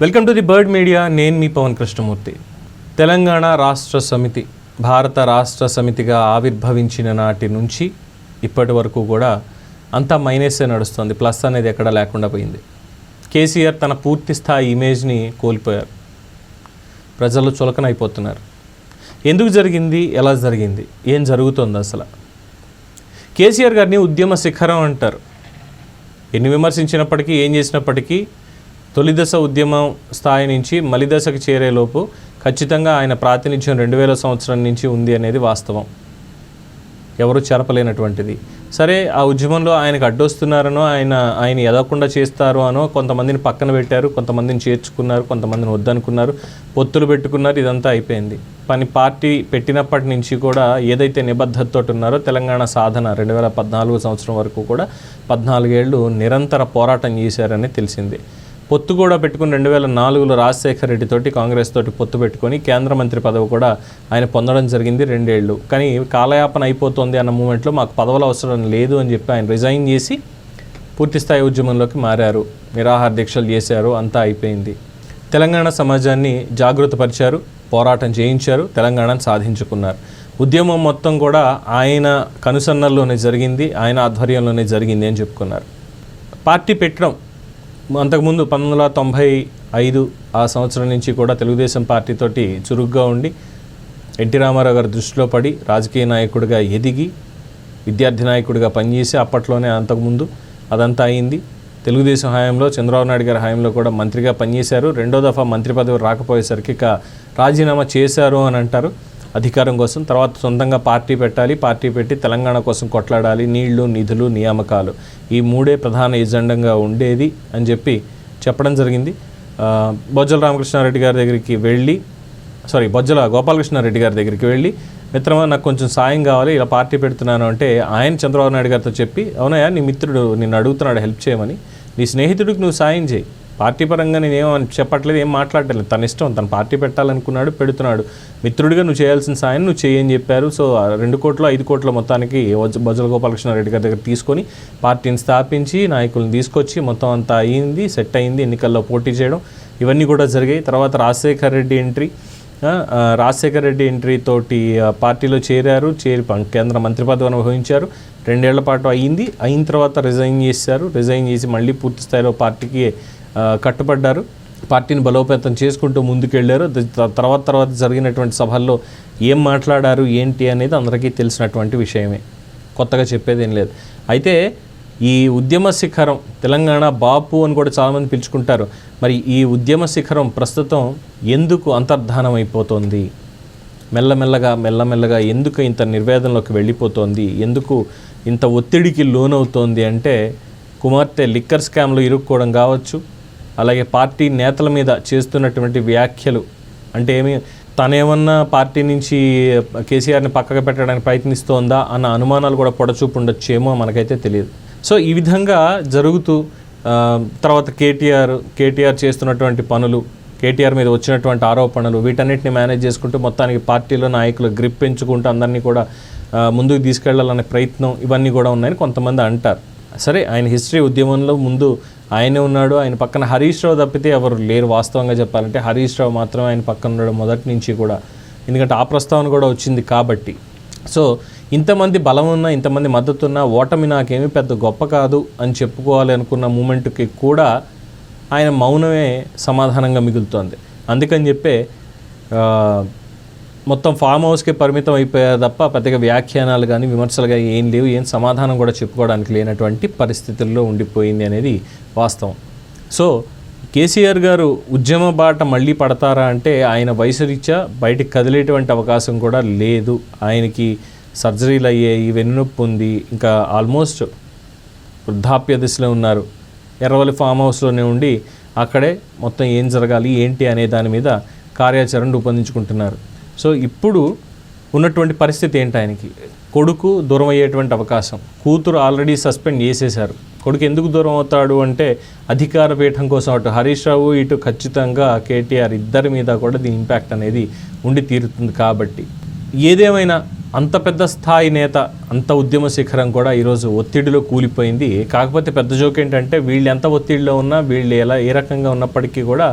Welcome to the bird media నేను మీ పవన్ కృష్ణమూర్తి. తెలంగాణ రాష్ట్ర సమితి భారత రాష్ట్ర సమితిగా ఆవిర్భవించిన నాటి నుంచి ఇప్పటి వరకు కూడా అంతా మైనసే నడుస్తుంది. ప్లస్ అనేది ఎక్కడ లేకుండా పోయింది. కేసీఆర్ తన పూర్తి స్థాయి ఇమేజ్ని కోల్పోయారు. ప్రజలు చులకనైపోతున్నారు. ఎందుకు జరిగింది? ఎలా జరిగింది? ఏం జరుగుతుంది అసలు? కేసీఆర్ గారిని ఉద్యమ శిఖరం అంటారు. ఎన్ని విమర్శించినప్పటికీ ఏం చేసినప్పటికీ తొలిదశ ఉద్యమం స్థాయి నుంచి మలిదశకు చేరేలోపు ఖచ్చితంగా ఆయన ప్రాతినిధ్యం రెండు వేల సంవత్సరం నుంచి ఉంది అనేది వాస్తవం. ఎవరు చెరపలేనటువంటిది. సరే ఆ ఉద్యమంలో ఆయనకు అడ్డొస్తున్నారనో ఆయన ఆయన ఎదగకుండా చేస్తారు అనో కొంతమందిని పక్కన పెట్టారు కొంతమందిని చేర్చుకున్నారు కొంతమందిని వద్దనుకున్నారు పొత్తులు పెట్టుకున్నారు ఇదంతా అయిపోయింది. పని పార్టీ పెట్టినప్పటి నుంచి కూడా ఏదైతే నిబద్ధతతో ఉన్నారో తెలంగాణ సాధన రెండు వేల పద్నాలుగు సంవత్సరం వరకు కూడా పద్నాలుగేళ్ళు నిరంతర పోరాటం చేశారని తెలిసింది. పొత్తు కూడా పెట్టుకుని రెండు వేల నాలుగులో రాజశేఖర రెడ్డితోటి కాంగ్రెస్ తోటి పొత్తు పెట్టుకొని కేంద్ర మంత్రి పదవి కూడా ఆయన పొందడం జరిగింది రెండేళ్ళు. కానీ కాలయాపన అయిపోతుంది అన్న మూమెంట్లో మాకు పదవులు అవసరం లేదు అని చెప్పి ఆయన రిజైన్ చేసి పూర్తిస్థాయి ఉద్యమంలోకి మారారు. నిరాహార దీక్షలు చేశారు. అంతా అయిపోయింది. తెలంగాణ సమాజాన్ని జాగృతపరిచారు పోరాటం చేయించారు. తెలంగాణను సాధించుకున్నారు. ఉద్యమం మొత్తం కూడా ఆయన కనుసన్నల్లోనే జరిగింది. ఆయన ఆధ్వర్యంలోనే జరిగింది అని చెప్పుకున్నారు. పార్టీ పెట్టడం అంతకుముందు పంతొమ్మిది వందల తొంభై ఐదు ఆ సంవత్సరం నుంచి కూడా తెలుగుదేశం పార్టీతోటి చురుగ్గా ఉండి ఎన్టీ రామారావు గారి దృష్టిలో పడి రాజకీయ నాయకుడిగా ఎదిగి విద్యార్థి నాయకుడిగా పనిచేసి అప్పట్లోనే అంతకుముందు అదంతా అయింది. తెలుగుదేశం హయాంలో చంద్రబాబు నాయుడు గారి హయాంలో కూడా మంత్రిగా పనిచేశారు. రెండో దఫా మంత్రి పదవి రాకపోయేసరికి ఇక రాజీనామా చేశారు అని అంటారు. అధికారం కోసం తర్వాత సొంతంగా పార్టీ పెట్టాలి పార్టీ పెట్టి తెలంగాణ కోసం కొట్లాడాలి నీళ్ళు నిధులు నియామకాలు. ఈ మూడే ప్రధాన ఎజెండంగా ఉండేది అని చెప్పి చెప్పడం జరిగింది. బొజ్జల రామకృష్ణారెడ్డి గారి దగ్గరికి వెళ్ళి సారీ బొజ్జల గోపాలకృష్ణారెడ్డి గారి దగ్గరికి వెళ్ళి మిత్రమా నాకు కొంచెం సాయం కావాలి ఇలా పార్టీ పెడుతున్నాను అంటే ఆయన చంద్రబాబు నాయుడు గారితో చెప్పి అవునయ్యా నీ మిత్రుడు నిన్ను అడుగుతున్నాడు హెల్ప్ చేయమని. నీ స్నేహితుడికి నువ్వు సాయం చేయి. పార్టీ పరంగా నేను చెప్పట్లేదు ఏం మాట్లాడలేదు తన ఇష్టం తన పార్టీ పెట్టాలనుకున్నాడు పెడుతున్నాడు. మిత్రుడిగా నువ్వు చేయాల్సిన సాయం నువ్వు చేయని చెప్పారు. సో రెండు కోట్ల ఐదు కోట్ల మొత్తానికి వజ్జ- బొజ్జల గోపాలకృష్ణారెడ్డి గారి దగ్గర తీసుకొని పార్టీని స్థాపించి నాయకులను తీసుకొచ్చి మొత్తం అంతా అయింది సెట్ అయింది ఎన్నికల్లో పోటీ చేయడం. ఇవన్నీ కూడా జరిగాయి. తర్వాత రాజశేఖర్ రెడ్డి ఎంట్రీ. రాజశేఖర్ రాజశేఖర రెడ్డి ఎంట్రీ తోటి పార్టీలో చేరారు. చేరి కేంద్ర మంత్రి పదవి అనుభవించారు రెండేళ్ళ పాటు అయింది. అయిన తర్వాత రిజైన్ చేశారు. రిజైన్ చేసి మళ్ళీ పూర్తి స్థాయిలో పార్టీకి కట్టుబడ్డారు. పార్టీని బలోపేతం చేసుకుంటూ ముందుకెళ్ళారు తర్వాత తర్వాత జరిగినటువంటి సభల్లో ఏం మాట్లాడారు ఏంటి అనేది అందరికీ తెలిసినటువంటి విషయమే. కొత్తగా చెప్పేది ఏం లేదు. అయితే ఈ ఉద్యమ శిఖరం తెలంగాణ బాపు అని కూడా చాలామంది పిలుచుకుంటారు. మరి ఈ ఉద్యమ శిఖరం ప్రస్తుతం ఎందుకు అంతర్ధానం అయిపోతుంది మెల్లమెల్లగా మెల్లమెల్లగా ఎందుకు ఇంత నిర్వేదంలోకి వెళ్ళిపోతోంది? ఎందుకు ఇంత ఒత్తిడికి లోనవుతోంది అంటే కుమార్తె లిక్కర్ స్కామ్లో ఇరుక్కోవడం కావచ్చు అలాగే పార్టీ నేతల మీద చేస్తున్నటువంటి వ్యాఖ్యలు అంటే ఏమి తనేమన్నా పార్టీ నుంచి కేసీఆర్ని పక్కకు పెట్టడానికి ప్రయత్నిస్తోందా అన్న అనుమానాలు కూడా పొడచూపు ఉండొచ్చేమో మనకైతే తెలియదు. సో ఈ విధంగా జరుగుతూ తర్వాత కేటీఆర్ కేటీఆర్ చేస్తున్నటువంటి పనులు కేటీఆర్ మీద వచ్చినటువంటి ఆరోపణలు వీటన్నిటిని మేనేజ్ చేసుకుంటూ మొత్తానికి పార్టీలో నాయకులు గ్రిప్ పెంచుకుంటూ అందరినీ కూడా ముందుకు తీసుకెళ్ళాలనే ప్రయత్నం ఇవన్నీ కూడా ఉన్నాయని కొంతమంది అంటారు. సరే ఆయన హిస్టరీ ఉద్యమంలో ముందు ఆయనే ఉన్నాడు ఆయన పక్కన హరీష్ రావు తప్పితే ఎవరు లేరు వాస్తవంగా చెప్పాలంటే. హరీష్ రావు మాత్రమే ఆయన పక్కన ఉన్నాడు మొదటి నుంచి కూడా. ఎందుకంటే ఆ ప్రస్తావన కూడా వచ్చింది కాబట్టి. సో ఇంతమంది బలం ఉన్న ఇంతమంది మద్దతు ఉన్నా ఓటమి నాకేమీ పెద్ద గొప్ప కాదు అని చెప్పుకోవాలి అనుకున్న మూమెంట్కి కూడా ఆయన మౌనమే సమాధానంగా మిగులుతోంది. అందుకని చెప్పే మొత్తం ఫామ్ హౌస్కి పరిమితం అయిపోయా తప్ప పెద్దగా వ్యాఖ్యానాలు కానీ విమర్శలు కానీ ఏం లేవు. ఏం సమాధానం కూడా చెప్పుకోవడానికి లేనటువంటి పరిస్థితుల్లో ఉండిపోయింది అనేది వాస్తవం. సో కేసీఆర్ గారు ఉద్యమ బాట మళ్ళీ పడతారా అంటే ఆయన వయసు రీత్యా బయటికి కదిలేటువంటి అవకాశం కూడా లేదు. ఆయనకి సర్జరీలు అయ్యాయి వెన్నునొప్పి ఉంది. ఇంకా ఆల్మోస్ట్ వృద్ధాప్య దశలో ఉన్నారు. ఎర్రవల్లి ఫామ్ హౌస్లోనే ఉండి అక్కడే మొత్తం ఏం జరగాలి ఏంటి అనే దాని మీద కార్యాచరణ రూపొందించుకుంటున్నారు. సో ఇప్పుడు ఉన్నటువంటి పరిస్థితి ఏంటి ఆయనకి? కొడుకు దూరం అయ్యేటువంటి అవకాశం. కూతురు ఆల్రెడీ సస్పెండ్ చేసేశారు. కొడుకు ఎందుకు దూరం అవుతాడు అంటే అధికార పీఠం కోసం అటు హరీష్ రావు ఇటు ఖచ్చితంగా కేటీఆర్ ఇద్దరి మీద కూడా దీని ఇంపాక్ట్ అనేది ఉండి తీరుతుంది కాబట్టి. ఏదేమైనా అంత పెద్ద స్థాయి నేత అంత ఉద్యమ శిఖరం కూడా ఈరోజు ఒత్తిడిలో కూలిపోయింది. కాకపోతే పెద్ద జోక్ ఏంటంటే వీళ్ళు ఎంత ఒత్తిడిలో ఉన్నా వీళ్ళు ఎలా ఏ రకంగా ఉన్నప్పటికీ కూడా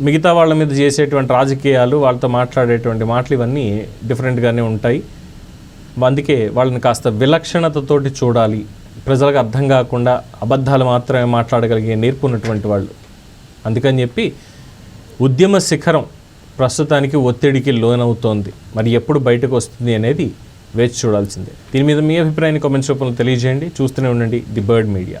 మిగతా వాళ్ళ మీద చేసేటువంటి రాజకీయాలు వాళ్ళతో మాట్లాడేటువంటి మాటలు ఇవన్నీ డిఫరెంట్గానే ఉంటాయి. అందుకే వాళ్ళని కాస్త విలక్షణతతోటి చూడాలి. ప్రజలకు అర్థం కాకుండా అబద్ధాలు మాత్రమే మాట్లాడగలిగే నేర్పున్నటువంటి వాళ్ళు. అందుకని చెప్పి ఉద్యమ శిఖరం ప్రస్తుతానికి ఒత్తిడికి లోనవుతోంది. మరి ఎప్పుడు బయటకు వస్తుంది అనేది వేచి చూడాల్సిందే. దీని మీద మీ అభిప్రాయాన్ని కామెంట్స్ రూపంలో తెలియజేయండి. చూస్తూనే ఉండండి ది బర్డ్ మీడియా.